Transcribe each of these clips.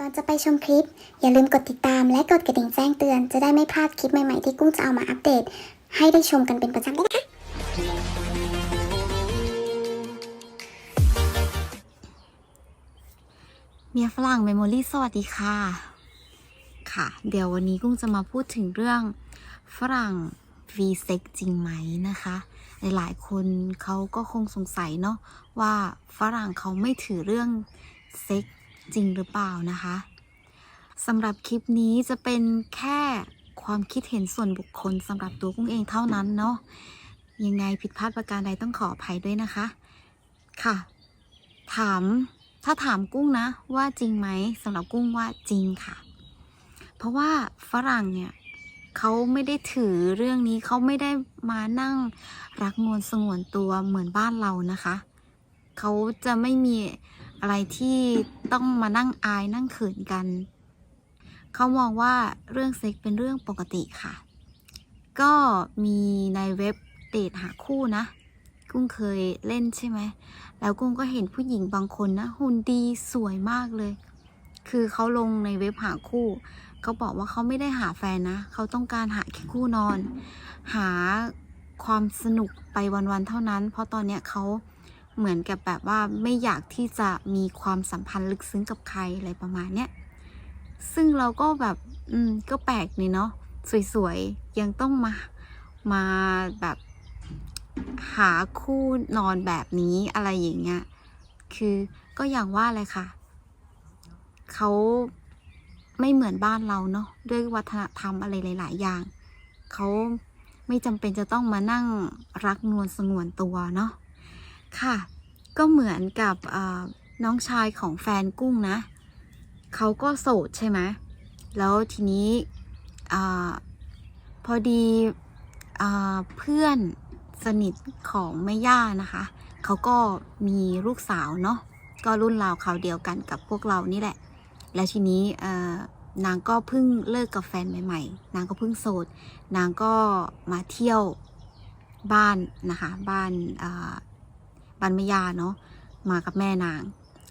ก่อนจะไปชมคลิป อย่าลืมกดติดตามและกดกระดิ่งแจ้งเตือน จะได้ไม่พลาดคลิปใหม่ๆที่กุ้งจะเอามาอัปเดต ให้ได้ชมกันเป็นประจำด้วยนะคะเมียฝรั่งเมมโมรี่สวัสดีค่ะ ค่ะ เดี๋ยววันนี้กุ้งจะมาพูดถึงเรื่องฝรั่งวีเซ็กจริงไหมนะคะ หลายๆ คนเขาก็คงสงสัยเนาะว่าฝรั่งเขาไม่ถือเรื่องเซ็ก จริงหรือเปล่านะคะสำหรับคลิปนี้จะเป็นแค่ความคิดเห็นส่วนบุคคลสำหรับตัวกุ้งเองเท่านั้นเนาะยังไงผิดพลาดประการใดต้องขออภัยด้วยนะคะ ค่ะ ถามถ้าถามกุ้งนะ ว่าจริงไหมสำหรับกุ้งว่าจริงค่ะ เพราะว่าฝรั่งเนี่ยเขาไม่ได้ถือเรื่องนี้เขาไม่ได้มานั่งรักนวลสงวนตัวเหมือนบ้านเรานะคะ เขาจะไม่มี อะไรที่ต้องมานั่งอายนั่งเขินกัน เขามองว่าเรื่องเซ็กเป็นเรื่องปกติค่ะ ก็มีในเว็บเดทหาคู่นะ กุ้งเคยเล่นใช่ไหม แล้วกุ้งก็เห็นผู้หญิงบางคนนะ หุ่นดีสวยมากเลย คือเขาลงในเว็บหาคู่เขาบอกว่าเขาไม่ได้หาแฟนนะ เขาต้องการหาแค่คู่นอน หาความสนุกไปวันๆเท่านั้น เพราะตอนเนี้ยเขา เหมือนกับแบบว่าไม่อยากที่จะมีความสัมพันธ์ลึกซึ้งกับใครอะไรประมาณเนี้ยซึ่งเราก็แบบ อืม ก็แปลกนี่เนาะสวยๆ ยังต้องมา มาแบบหาคู่นอนแบบนี้อะไรอย่างเงี้ย คือก็อย่างว่าเลยค่ะ เขาไม่เหมือนบ้านเราเนาะ ด้วยวัฒนธรรมอะไรหลาย ๆ อย่าง เขาไม่จำเป็นจะต้องมานั่งรักนวลสงวนตัวเนาะ ค่ะ ก็เหมือนกับน้องชายของแฟนกุ้งนะ เขาก็โสดใช่ไหมแล้วทีนี้อพอดีอเพื่อนสนิทของแม่ย่านะคะ เขาก็มีลูกสาวเนาะ ก็รุ่นราวคราเดียวกันกับพวกเรานี่แหละ แล้วทีนี้นางก็เพิ่งเลิกกับแฟนใหม่ๆ นางก็เพิ่งโสด นางก็มาเที่ยวบ้านนะคะ บ้านา บ้านแม่ย่าเนาะมากับแม่นาง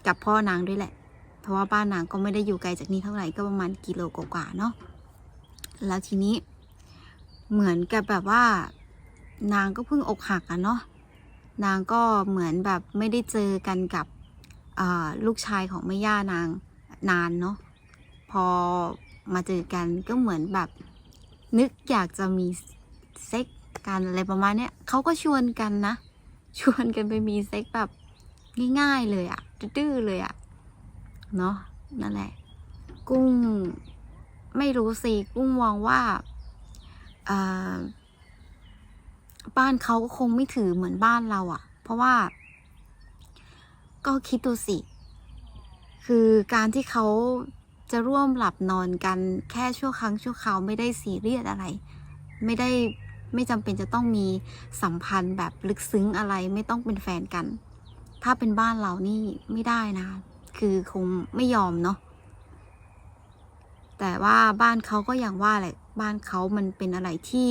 กับพ่อนางด้วยแหละ เพราะว่าบ้านนางก็ไม่ได้อยู่ไกลจากนี่เท่าไหร่ก็ประมาณกิโลกว่าเนาะแล้วทีนี้เหมือนกับแบบว่า นางก็เพิ่งอกหักอะเนาะนางก็เหมือนแบบไม่ได้เจอกันกับลูกชายของแม่ย่านางนานเนาะพอมาเจอกันก็เหมือนแบบนึกอยากจะมีเซ็กกันอะไรประมาณเนี้ยเขาก็ชวนกันนะ ชวนกันไปมีเซ็กแบบง่ายๆเลยอะดื้อๆเลยอะเนาะนั่นแหละ กุ้งไม่รู้สิกุ้งมองว่าบ้านเขาก็คงไม่ถือเหมือนบ้านเราอะ่ะเพราะว่า ก็คิดดูสิ คือการที่เขาจะร่วมหลับนอนกันแค่ชั่วครั้งชั่วคราวไม่ได้ซีเรียสอะไร ไม่ได้ ไม่จำเป็นจะต้องมีสัมพันธ์แบบลึกซึ้งอะไรไม่ต้องเป็นแฟนกัน ถ้าเป็นบ้านเรานี่ไม่ได้นะ คือคงไม่ยอมเนาะแต่ว่าบ้านเขาก็อย่างว่าแหละบ้านเขามันเป็นอะไรที่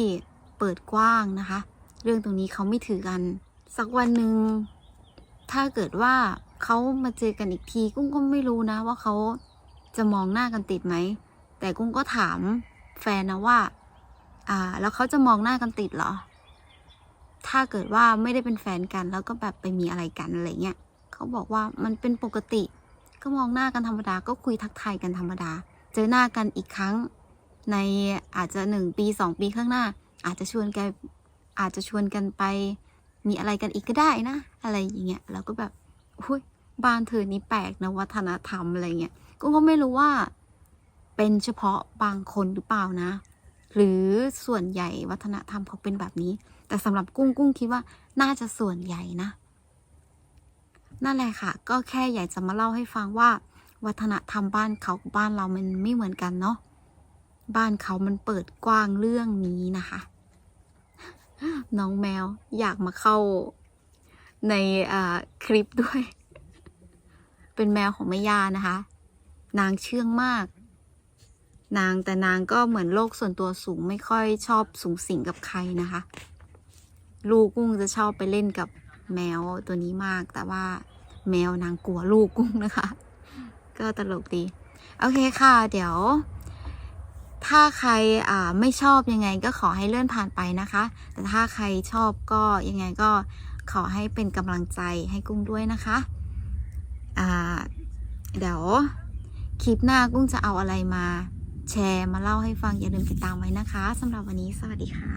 เปิดกว้างนะคะ เรื่องตรงนี้เขาไม่ถือกัน สักวันหนึ่งถ้าเกิดว่าเขามาเจอกันอีกทีกุ้งก็ไม่รู้นะว่าเขาจะมองหน้ากันติดไหม แต่กุ้งก็ถามแฟนนะว่า อ่า แล้วเขาจะมองหน้ากันติดเหรอ ถ้าเกิดว่าไม่ได้เป็นแฟนกันแล้วก็แบบไปมีอะไรกันอะไรเงี้ยเขาบอกว่ามันเป็นปกติ ก็มองหน้ากันธรรมดา ก็คุยทักทายกันธรรมดา เจอหน้ากันอีกครั้ง ในอาจจะหนึ่งปีสองปีข้างหน้า อาจจะชวนกันอาจจะชวนกันไป มีอะไรกันอีกก็ได้นะ อะไรอย่างเงี้ยเราก็แบบอุ้ยบ้านเธอนี่แปลกนะวัฒนธรรมอะไรเงี้ยก็ไม่รู้ว่าเป็นเฉพาะบางคนหรือเปล่านะ หรือส่วนใหญ่วัฒนธรรมเขาเป็นแบบนี้ แต่สำหรับกุ้งกุ้งคิดว่าน่าจะส่วนใหญ่นะ นั่นแหละค่ะ ก็แค่อยากจะมาเล่าให้ฟังว่า วัฒนธรรมบ้านเขากับบ้านเรามันไม่เหมือนกันเนาะบ้านเขามันเปิดกว้างเรื่องนี้นะคะ น้องแมวอยากมาเข้าในคลิปด้วย เป็นแมวของแม่ย่านะคะ นางเชื่องมาก นางแต่นางก็เหมือนโลกส่วนตัวสูงไม่ค่อยชอบสูงสิงกับใครนะคะ ลูกกุ้งจะชอบไปเล่นกับแมวตัวนี้มาก แต่ว่าแมวนางกลัวลูกกุ้งนะคะ ก็ตลกดี โอเคค่ะ เดี๋ยว ถ้าใครอ่าไม่ชอบยังไงก็ขอให้เลื่อนผ่านไปนะคะ แต่ถ้าใครชอบก็ยังไงก็ขอให้เป็นกำลังใจให้กุ้งด้วยนะคะอ่าเดี๋ยวคลิปหน้ากุ้งจะเอาอะไรมา แชร์มาเล่าให้ฟังอย่าลืมติดตามไว้นะคะสำหรับวันนี้สวัสดีค่ะ